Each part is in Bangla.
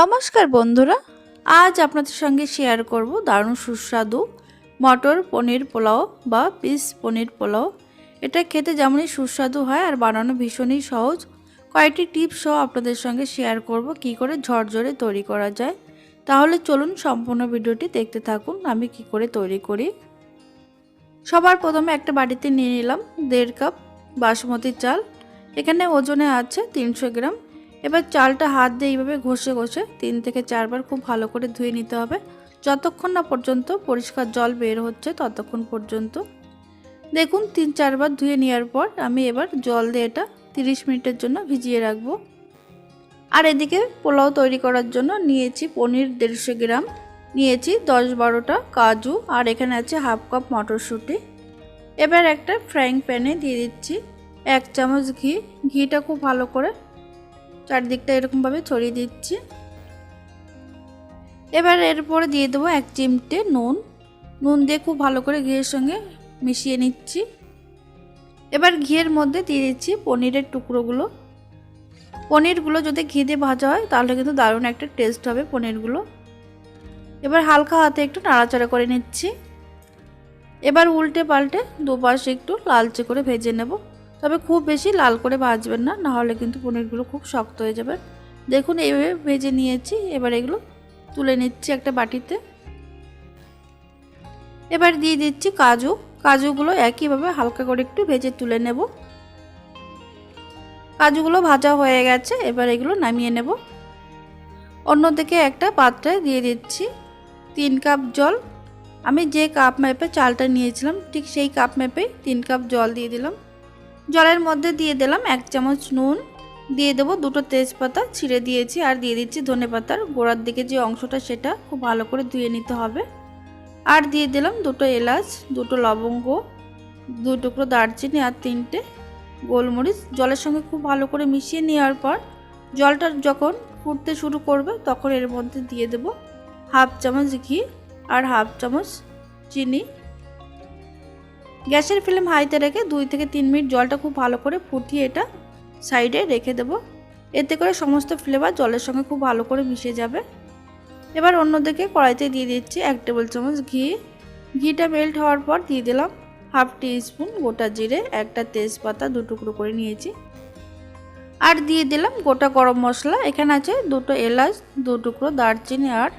নমস্কার বন্ধুরা, আজ আপনাদের সঙ্গে শেয়ার করব দারুণ সুস্বাদু মটর পনির পোলাও বা পিস পনির পোলাও। এটা খেতে যেমনই সুস্বাদু হয় আর বানানো ভীষণই সহজ। কয়েকটি টিপস সহ আপনাদের সঙ্গে শেয়ার করব কি করে ঝরঝরে তৈরি করা যায়। তাহলে চলুন সম্পূর্ণ ভিডিওটি দেখতে থাকুন, আমি কি করে তৈরি করি। সবার প্রথমে একটা বাড়িতে নিয়ে নিলাম দেড় কাপ বাসমতি চাল। এখানে ওজনে আছে তিনশো গ্রাম। এবার চালটা হাত দিয়ে এইভাবে ঘষে ঘষে তিন থেকে চারবার খুব ভালো করে ধুয়ে নিতে হবে। যতক্ষণ না পর্যন্ত পরিষ্কার জল বের হচ্ছে ততক্ষণ পর্যন্ত। দেখুন, তিন চারবার ধুয়ে নেওয়ার পর আমি এবার জল দিয়ে এটা তিরিশ মিনিটের জন্য ভিজিয়ে রাখব। আর এদিকে পোলাও তৈরি করার জন্য নিয়েছি পনির দেড়শো গ্রাম, নিয়েছি দশ বারোটা কাজু আর এখানে আছে হাফ কাপ মটরশুঁটি। এবার একটা ফ্রাইং প্যানে দিয়ে দিচ্ছি এক চামচ ঘি। ঘিটা খুব ভালো করে চারদিকটা এরকমভাবে ছড়িয়ে দিচ্ছি। এবার এরপরে দিয়ে দেবো এক চিমটে নুন। নুন দিয়ে খুব ভালো করে ঘিয়ের সঙ্গে মিশিয়ে নিচ্ছি। এবার ঘিয়ের মধ্যে দিয়ে দিচ্ছি পনিরের টুকরোগুলো। পনিরগুলো যদি ঘি দিয়ে ভাজা হয়, তাহলে কিন্তু দারুণ একটা টেস্ট হবে পনিরগুলো। এবার হালকা হাতে একটু নাড়াচাড়া করে নিচ্ছি। এবার উল্টে পাল্টে দুপাশে একটু লালচে করে ভেজে নেব। তবে খুব বেশি লাল করে ভাজবেন না, নাহলে কিন্তু পনিরগুলো খুব শক্ত হয়ে যাবে। দেখুন, এইভাবে ভেজে নিয়েছি, এবার এগুলো তুলে নিচ্ছি একটা বাটিতে। এবার দিয়ে দিচ্ছি কাজু। কাজুগুলো একইভাবে হালকা করে একটু ভেজে তুলে নেব। কাজুগুলো ভাজা হয়ে গেছে, এবার এগুলো নামিয়ে নেব। অন্যদিকে একটা পাত্রে দিয়ে দিচ্ছি তিন কাপ জল। আমি যে কাপ মেপে চালটা নিয়েছিলাম, ঠিক সেই কাপ মেপেই তিন কাপ জল দিয়ে দিলাম। জলের মধ্যে দিয়ে দিলাম এক চামচ নুন। দিয়ে দেবো দুটো তেজপাতা, ছিঁড়ে দিয়েছি আর দিয়ে দিচ্ছি ধনে পাতার গোড়ার দিকে যে অংশটা সেটা খুব ভালো করে ধুয়ে নিতে হবে। আর দিয়ে দিলাম দুটো এলাচ, দুটো লবঙ্গ দু টুকরো দারচিনি আর তিনটে গোলমরিচ। জলের সঙ্গে খুব ভালো করে মিশিয়ে নেওয়ার পর জলটা যখন ফুটতে শুরু করবে তখন এর মধ্যে দিয়ে দেব হাফ চামচ ঘি আর হাফ চামচ চিনি। গ্যাসের ফ্লেম হাইতে রেখে দুই থেকে তিন মিনিট জলটা খুব ভালো করে ফুটিয়ে এটা সাইডে রেখে দেব। এতে করে সমস্ত ফ্লেভার জলের সঙ্গে খুব ভালো করে মিশে যাবে। এবার অন্যদিকে কড়াইতে দিয়ে দিচ্ছি এক টেবিল চামচ ঘি। ঘিটা মেল্ট হওয়ার পর দিয়ে দিলাম হাফ টি স্পুন গোটা জিরে, একটা তেজপাতা দু টুকরো করে নিয়েছি। আর দিয়ে দিলাম গোটা গরম মশলা। এখানে আছে দুটো এলাচ, দু টুকরো দারচিনি আর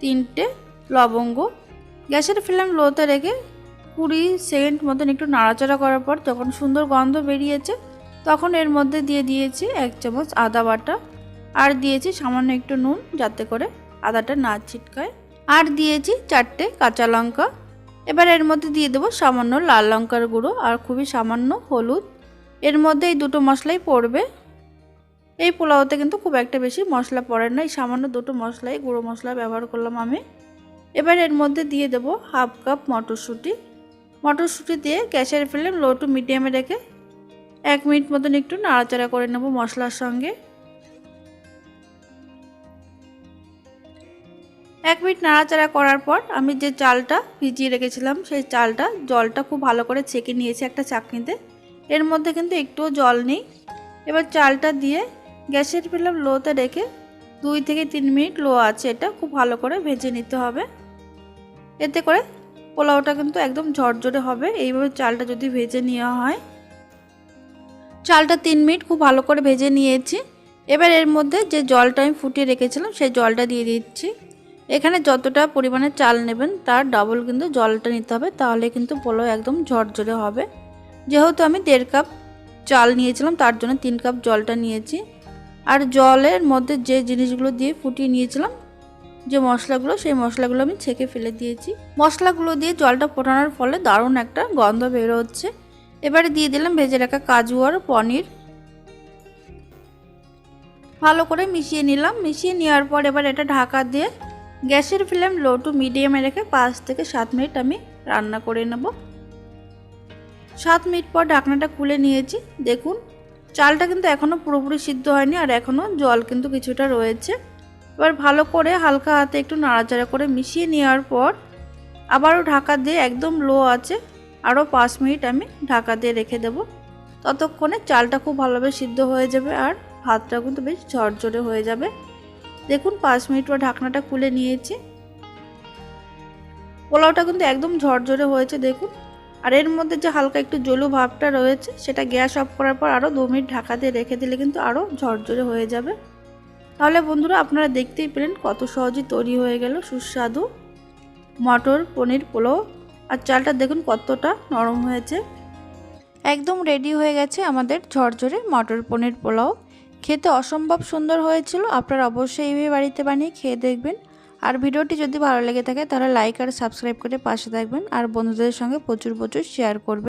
তিনটে লবঙ্গ। গ্যাসের ফ্লেম লোতে রেখে কুড়ি সেকেন্ড মতন একটু নাড়াচাড়া করার পর যখন সুন্দর গন্ধ বেরিয়েছে, তখন এর মধ্যে দিয়ে দিয়েছি এক চামচ আদা বাটা আর দিয়েছি সামান্য একটু নুন যাতে করে আদাটা না ছিটকায়। আর দিয়েছি চারটে কাঁচা লঙ্কা। এবার এর মধ্যে দিয়ে দেবো সামান্য লাল লঙ্কার গুঁড়ো আর খুবই সামান্য হলুদ। এর মধ্যে এই দুটো মশলাই পড়বে। এই পোলাওতে কিন্তু খুব একটা বেশি মশলা পড়ে না। এই সামান্য দুটো মশলাই, গুঁড়ো মশলা ব্যবহার করলাম আমি। এবার এর মধ্যে দিয়ে দেবো হাফ কাপ মটরশুঁটি। মটরশুঁটি দিয়ে গ্যাসের ফ্লেম লো টু মিডিয়ামে রেখে এক মিনিট মতন একটু নাড়াচাড়া করে নেব মশলার সঙ্গে। এক মিনিট নাড়াচাড়া করার পর আমি যে চালটা ভিজিয়ে রেখেছিলাম, সেই চালটা, জলটা খুব ভালো করে ছেঁকে নিয়েছি একটা চাকনিতে। এর মধ্যে কিন্তু একটুও জল নেই। এবার চালটা দিয়ে গ্যাসের ফ্লেম লোতে রেখে দুই থেকে তিন মিনিট লো আছে এটা, খুব ভালো করে ভেজে নিতে হবে। এতে করে পোলাওটা কিন্তু একদম ঝরঝরে হবে। এইভাবে চালটা যদি ভেজে নেওয়া হয়। চালটা তিন মিনিট খুব ভালো করে ভেজে নিয়েছি। এবার এর মধ্যে যে জলটা আমি ফুটিয়ে রেখেছিলাম, সেই জলটা দিয়ে দিচ্ছি। এখানে যতটা পরিমাণে চাল নেবেন, তার ডবল কিন্তু জলটা নিতে হবে, তাহলে কিন্তু পোলাও একদম ঝরঝরে হবে। যেহেতু আমি দেড় কাপ চাল নিয়েছিলাম, তার জন্য তিন কাপ জলটা নিয়েছি। আর জলের মধ্যে যে জিনিসগুলো দিয়ে ফুটিয়ে নিয়েছিলাম যে মশলাগুলো, সেই মশলাগুলো আমি ছেঁকে ফেলে দিয়েছি। মশলাগুলো দিয়ে জলটা ফোটানোর ফলে দারুণ একটা গন্ধ বেরো হচ্ছে এবারে দিয়ে দিলাম ভেজে রাখা কাজু আর পনির। ভালো করে মিশিয়ে নিলাম। মিশিয়ে নেওয়ার পর এবার এটা ঢাকা দিয়ে গ্যাসের ফ্লেম লো টু মিডিয়ামে রেখে পাঁচ থেকে সাত মিনিট আমি রান্না করে নেব। সাত মিনিট পর ঢাকনাটা খুলে নিয়েছি। দেখুন, চালটা কিন্তু এখনও পুরোপুরি সিদ্ধ হয়নি আর এখনও জল কিন্তু কিছুটা রয়েছে। এবার ভালো করে হালকা হাতে একটু নাড়াচাড়া করে মিশিয়ে নেওয়ার পর আবারও ঢাকা দিয়ে একদম লো আছে, আরও পাঁচ মিনিট আমি ঢাকা দিয়ে রেখে দেব। ততক্ষণে চালটা খুব ভালোভাবে সিদ্ধ হয়ে যাবে আর ভাতটা কিন্তু বেশ ঝরঝরে হয়ে যাবে। দেখুন, পাঁচ মিনিট পর ঢাকনাটা খুলে নিয়েছি। পোলাওটা কিন্তু একদম ঝরঝরে হয়েছে, দেখুন। আর এর মধ্যে যে হালকা একটু জলু ভাবটা রয়েছে, সেটা গ্যাস অফ করার পর আরও দু মিনিট ঢাকা দিয়ে রেখে দিলে কিন্তু আরও ঝরঝরে হয়ে যাবে। তাহলে বন্ধুরা আপনারা দেখতেই পেলেন কত সহজে তৈরি হয়ে গেল সুস্বাদু মটর, পনির, পোলাও। আর চালটা দেখুন কতটা নরম হয়েছে। একদম রেডি হয়ে গেছে আমাদের ঝরঝরে মটর, পনির, পোলাও। খেতে অসম্ভব সুন্দর হয়েছিল। আপনারা অবশ্যই এইভাবে বাড়িতে বানিয়ে খেয়ে দেখবেন। আর ভিডিওটি যদি ভালো লেগে থাকে তাহলে লাইক আর সাবস্ক্রাইব করে পাশে থাকবেন। আর বন্ধুদের সঙ্গে প্রচুর প্রচুর শেয়ার করবেন।